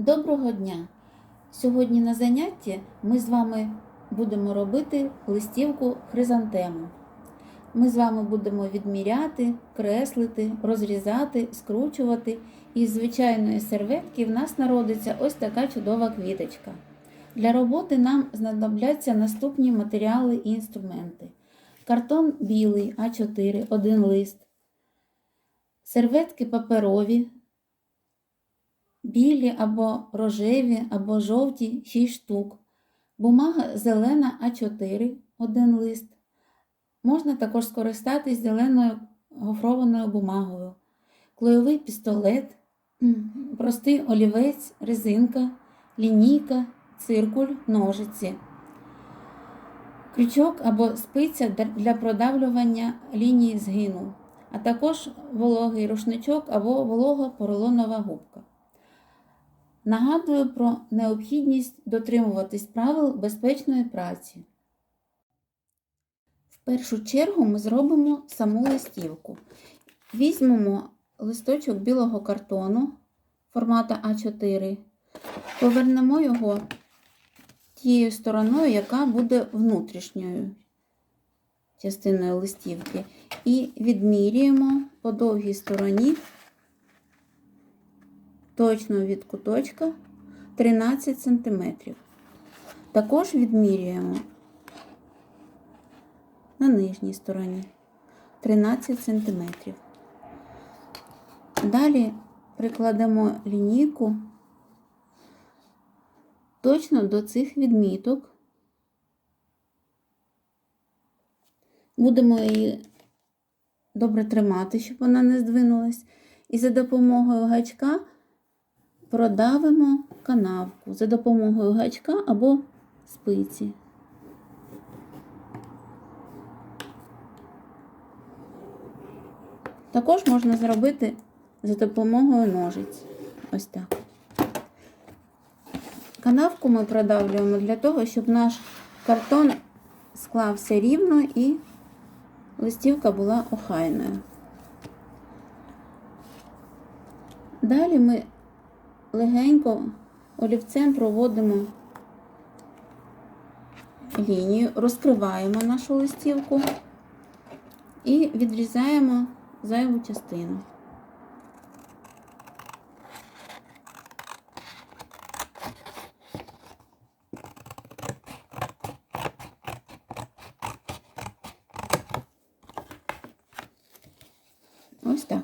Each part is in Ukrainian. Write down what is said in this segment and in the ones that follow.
Доброго дня! Сьогодні на занятті ми з вами будемо робити листівку хризантему. Ми з вами будемо відміряти, креслити, розрізати, скручувати. І з звичайної серветки в нас народиться ось така чудова квіточка. Для роботи нам знадобляться наступні матеріали і інструменти: картон білий А4, один лист, серветки паперові білі або рожеві, або жовті 6 штук. Бумага зелена А4, один лист. Можна також скористатись зеленою гофрованою бумагою, клейовий пістолет, простий олівець, резинка, лінійка, циркуль, ножиці. Крючок або спиця для продавлювання лінії згину, а також вологий рушничок або волога поролонова губка. Нагадую про необхідність дотримуватись правил безпечної праці. В першу чергу ми зробимо саму листівку. Візьмемо листочок білого картону формату А4, повернемо його тією стороною, яка буде внутрішньою частиною листівки, і відмірюємо по довгій стороні точно від куточка 13 см. Також відмірюємо на нижній стороні 13 см. Далі прикладемо лінійку точно до цих відміток. Будемо її добре тримати, щоб вона не здвинулась. І за допомогою гачка продавимо канавку за допомогою гачка або спиці. Також можна зробити за допомогою ножиць. Ось так. Канавку ми продавлюємо для того, щоб наш картон склався рівно і листівка була охайною. Далі ми легенько олівцем проводимо лінію, розкриваємо нашу листівку і відрізаємо зайву частину. Ось так.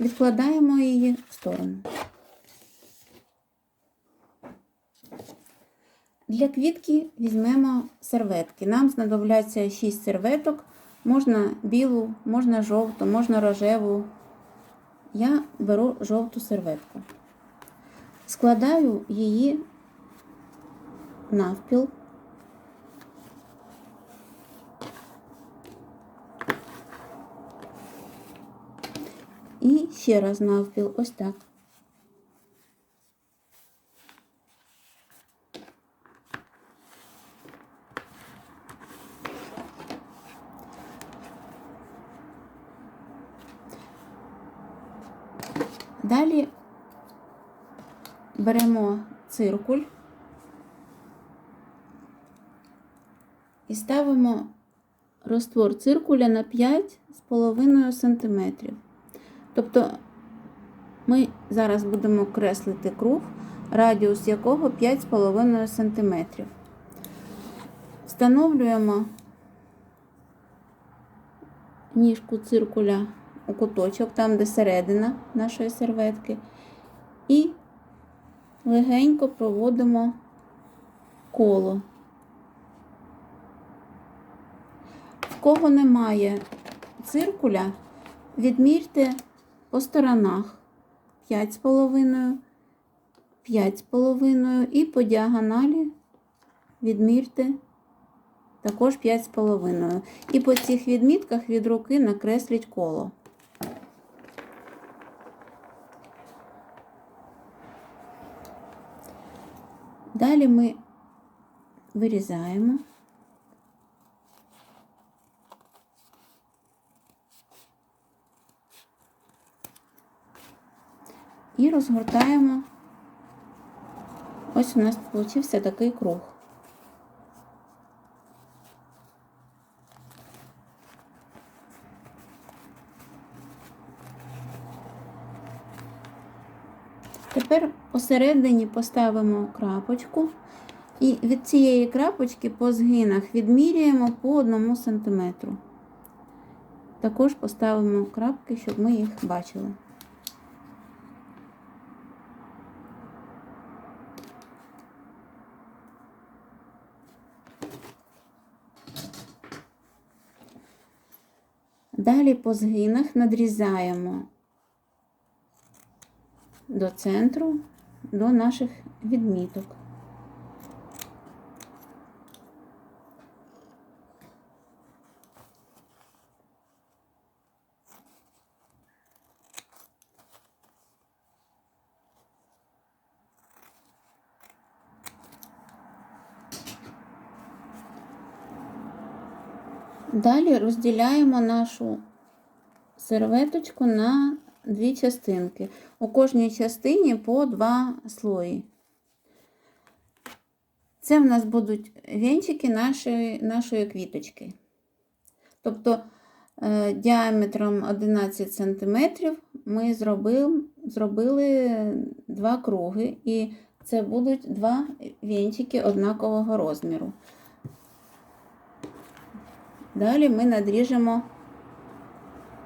Відкладаємо її в сторону. Для квітки візьмемо серветки. Нам знадобляться 6 серветок, можна білу, можна жовту, можна рожеву. Я беру жовту серветку. Складаю її навпіл. І ще раз навпіл, ось так. Далі беремо циркуль і ставимо розтвор циркуля на 5,5 см. Тобто ми зараз будемо креслити круг, радіус якого 5,5 см. Встановлюємо ніжку циркуля у куточок, там, де середина нашої серветки, і легенько проводимо коло. В кого немає циркуля, відмірте по сторонах 5,5, 5,5 і по діагоналі відмірте також 5,5. І по цих відмітках від руки накресліть коло. Далі ми вирізаємо. І розгортаємо Ось у нас получився такий круг. Посередині поставимо крапочку і від цієї крапочки по згинах відміряємо по 1 см. Також поставимо крапки, щоб ми їх бачили. Далі по згинах надрізаємо до центру, до наших відміток. Далі розділяємо нашу серветочку на дві частинки. У кожній частині по два слої. Це в нас будуть вінчики нашої, нашої квіточки. Тобто е, діаметром 11 см ми зробили, зробили два круги, і це будуть два вінчики однакового розміру. Далі ми надріжемо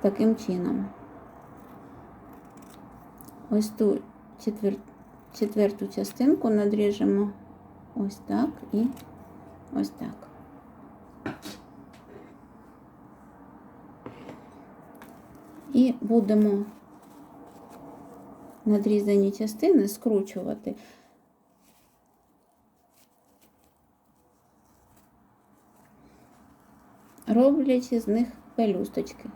таким чином. Ось ту четвер... четверту частинку надріжемо ось так і ось так. І будемо надрізані частини скручувати. роблячи з них пелюсточки.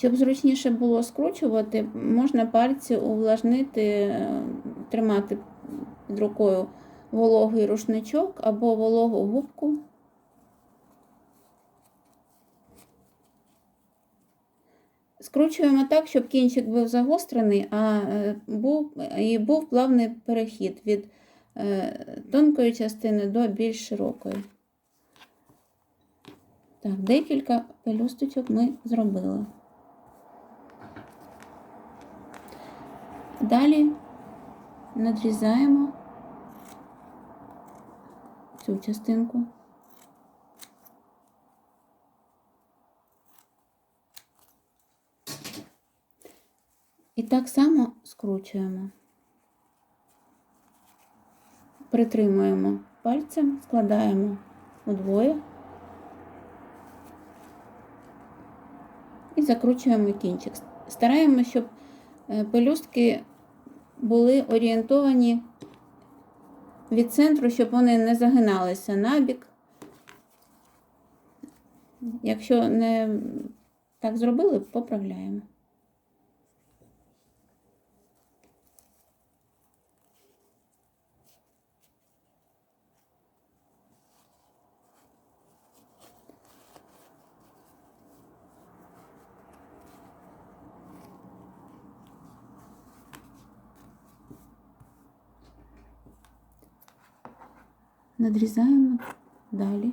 Щоб зручніше було скручувати, можна пальці увлажнити, е, тримати під рукою вологий рушничок або вологу губку. Скручуємо так, щоб кінчик був загострений, а е, був, і був плавний перехід від е, тонкої частини до більш широкої. Так, декілька пелюсточок ми зробили. Далі надрізаємо цю частинку. І так само скручуємо, притримуємо пальцем, складаємо удвоє і закручуємо кінчик. Стараємося, щоб е, пелюстки були орієнтовані від центру, щоб вони не загиналися набік. Якщо не так зробили, поправляємо. Надрізаємо далі.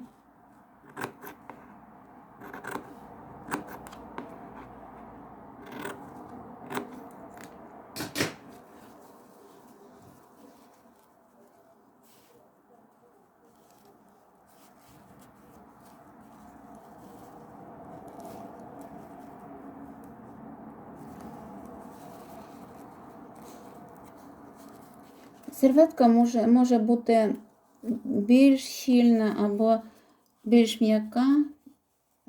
Серветка може, може бути більш щільна або більш м'яка.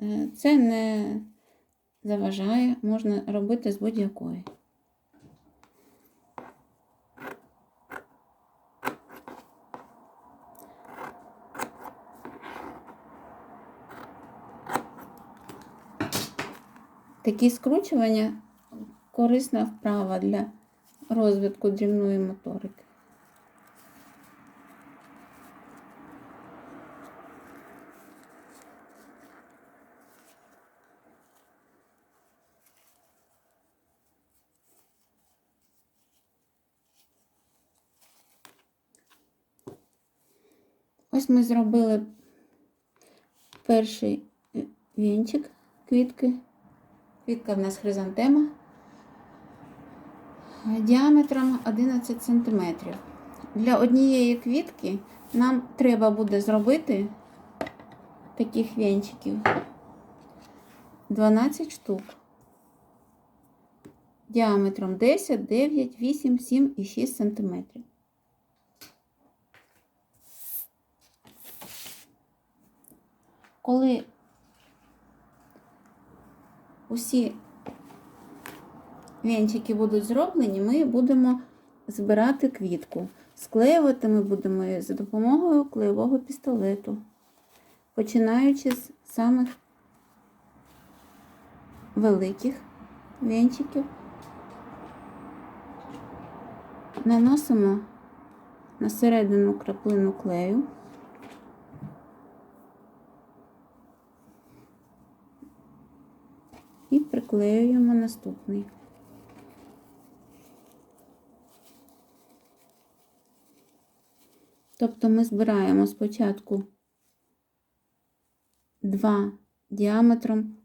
Е, Це не заважає, можна робити з будь-якої. Такі скручування корисна вправа для розвитку дрібної моторики. Ось ми зробили перший е, вінчик квітки. Квітка в нас хризантема діаметром 11 см. Для однієї квітки нам треба буде зробити таких вінчиків 12 штук. Діаметром 10, 9, 8, 7 і 6 см. Коли усі вінчики будуть зроблені, ми будемо збирати квітку. Склеювати ми будемо її за допомогою клеєвого пістолету, починаючи з самих великих вінчиків. Наносимо на середину краплину клею. І приклеюємо наступний. Тобто ми збираємо спочатку два діаметром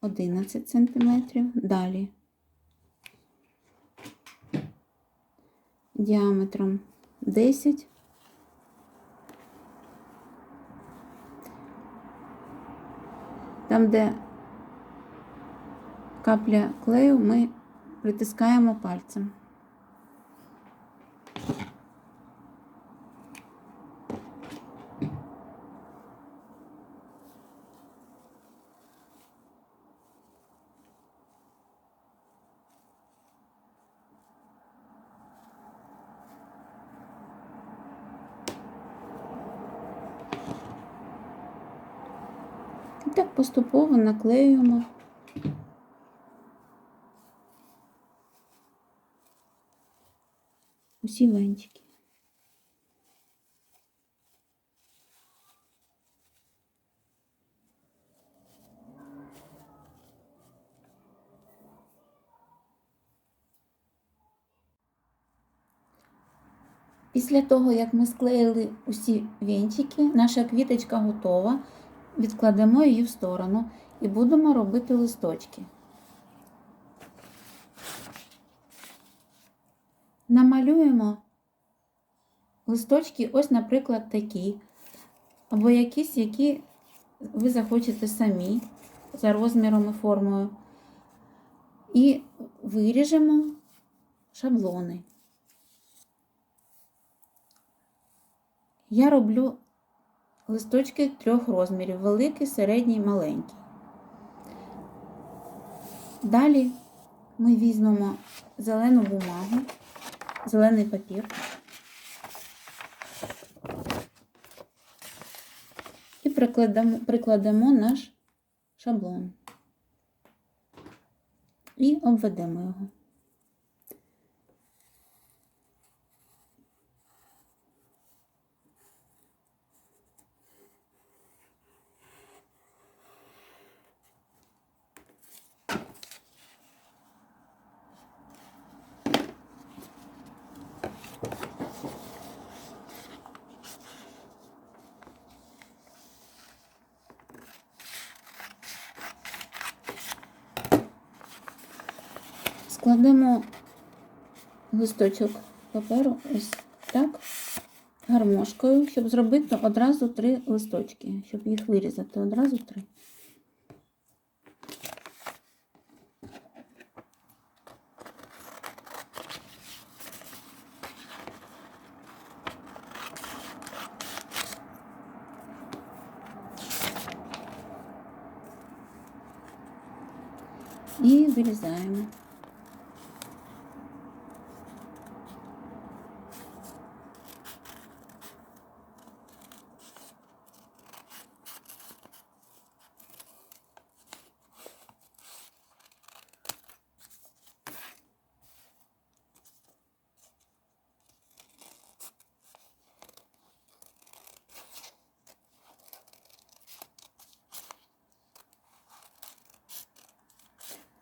11 см, далі діаметром 10 Там, де капля клею, ми притискаємо пальцем. І так поступово наклеюємо. Усі венчики. Після того, як ми склеїли усі вінчики, наша квіточка готова. Відкладемо її в сторону і будемо робити листочки. Намалюємо листочки, ось, наприклад, такі, або якісь, які ви захочете самі за розміром і формою. І виріжемо шаблони. Я роблю листочки трьох розмірів великий, середній, маленький. Далі ми візьмемо зелену бумагу, зелений папір і прикладемо, прикладемо наш шаблон і обведемо його. Складемо листочок паперу ось так, гармошкою, щоб зробити одразу три листочки, щоб їх вирізати одразу три. І вирізаємо.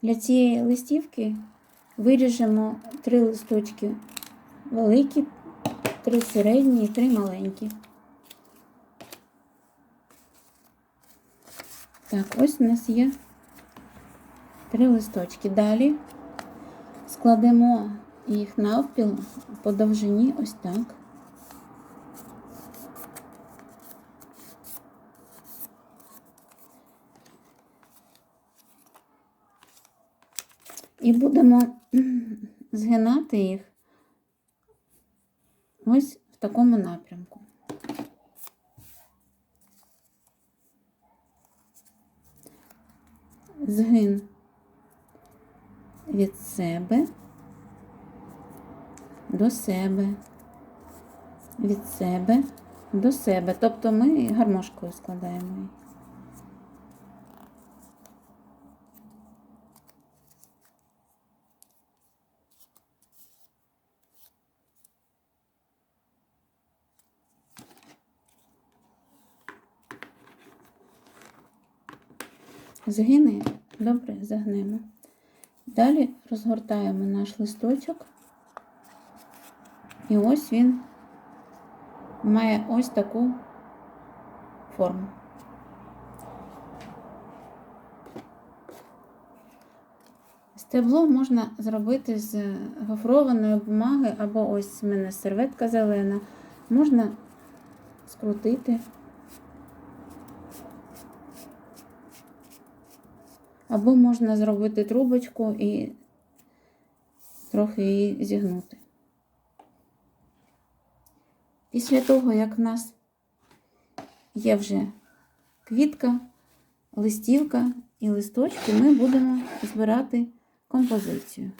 Для цієї листівки виріжемо три листочки великі, три середні і три маленькі. Так, ось у нас є три листочки. Далі складемо їх навпіл по довжині ось так. І будемо згинати їх ось в такому напрямку. Згин від себе до себе, від себе до себе. Тобто ми гармошкою складаємо її. Згини, добре, загнемо. Далі розгортаємо наш листочок. І ось він має ось таку форму. Стебло можна зробити з гофрованої бумаги, або ось в мене серветка зелена. Можна скрутити. Або можна зробити трубочку і трохи її зігнути. Після того, як в нас є вже квітка, листівка і листочки, ми будемо збирати композицію.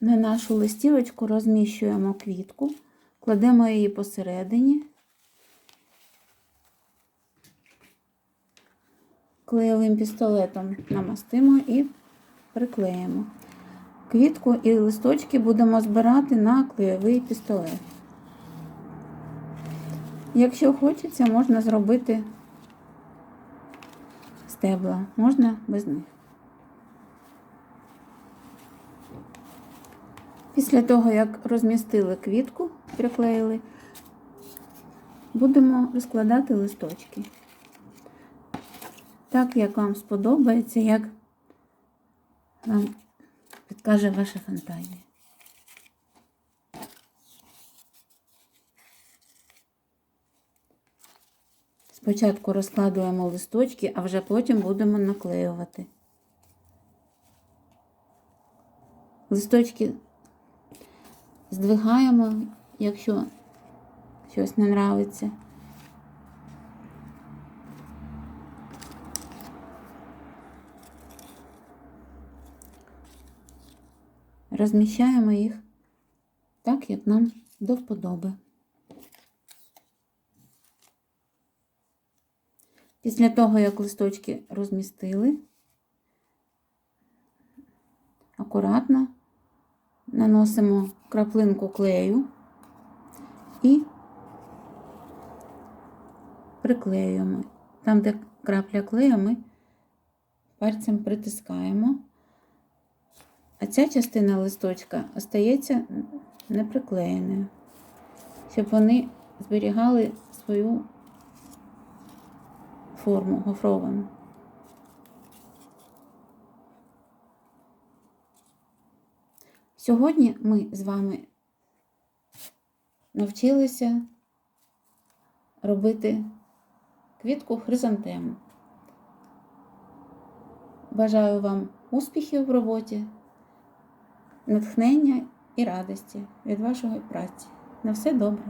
На нашу листівочку розміщуємо квітку, кладемо її посередині. Клеєвим пістолетом намастимо і приклеїмо. Квітку і листочки будемо збирати на клеєвий пістолет. Якщо хочеться, можна зробити стебла, можна без них. Після того, як розмістили квітку, приклеїли, будемо розкладати листочки так, як вам сподобається, як вам підкаже ваша фантазія. Спочатку розкладуємо листочки, а вже потім будемо наклеювати. Листочки здвигаємо, якщо щось не нравиться. Розміщаємо їх так, як нам до вподоби. Після того, як листочки розмістили, акуратно наносимо краплинку клею і приклеюємо. Там, де крапля клею, ми пальцем притискаємо. А ця частина листочка остається неприклеєною, щоб вони зберігали свою форму гофровану. Сьогодні ми з вами навчилися робити квітку хризантему. Бажаю вам успіхів в роботі натхнення і радості від вашої праці. На все добре!